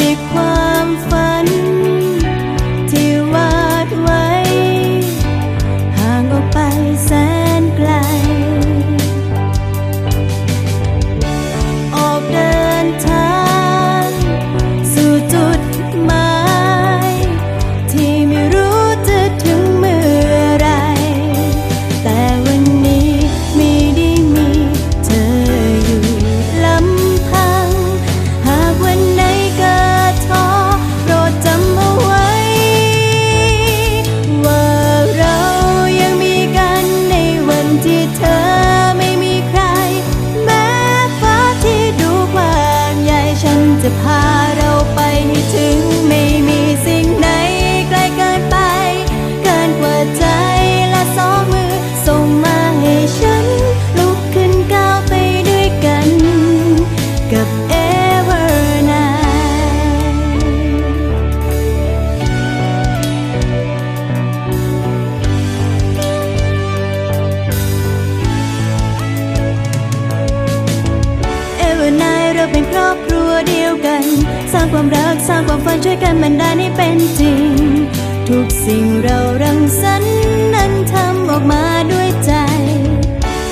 มีความฝัน ความรักสร้างความฝันช่วยกันมันได้ให้เป็นจริง ทุกสิ่งเรารังสรรค์นั้นทำออกมาด้วยใจ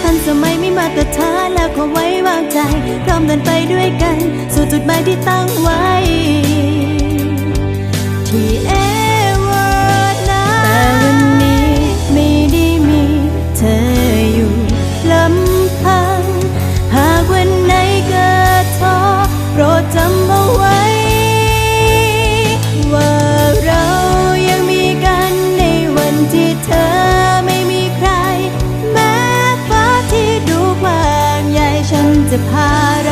ทันสมัยไม่มาตรฐานแล้วขอไว้วางใจพร้อมเดินไปด้วยกัน สู่จุดหมายที่ตั้งไว้ จะพาเรา